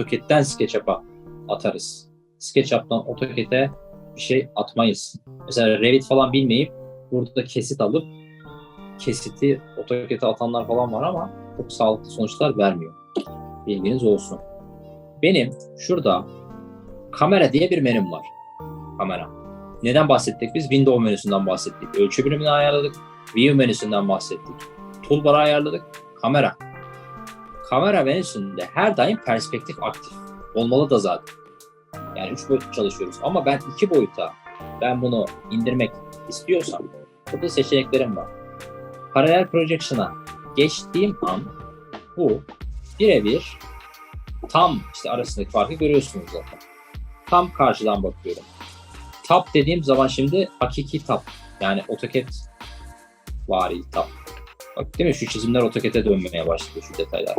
AutoCAD'den SketchUp'a atarız. SketchUp'tan AutoCAD'e bir şey atmayız. Mesela Revit falan bilmeyip burada kesit alıp kesiti AutoCAD'e atanlar falan var ama çok sağlıklı sonuçlar vermiyor. Bilginiz olsun. Benim şurada kamera diye bir menüm var. Kamera. Neden bahsettik biz? Window menüsünden bahsettik. Ölçü birimini ayarladık. View menüsünden bahsettik. Toolbar'ı ayarladık. Kamera. Kamera menüsünde her daim perspektif aktif. Olmalı da zaten. Yani üç boyutlu çalışıyoruz. Ama ben iki boyuta ben bunu indirmek istiyorsam burada seçeneklerim var. Paralel projection'a geçtiğim an bu birebir tam işte arasındaki farkı görüyorsunuz zaten. Tam karşıdan bakıyorum. Tap dediğim zaman şimdi hakiki tap. Yani AutoCAD vari tap. Bak değil mi şu çizimler AutoCAD'e dönmeye başladı şu detaylar.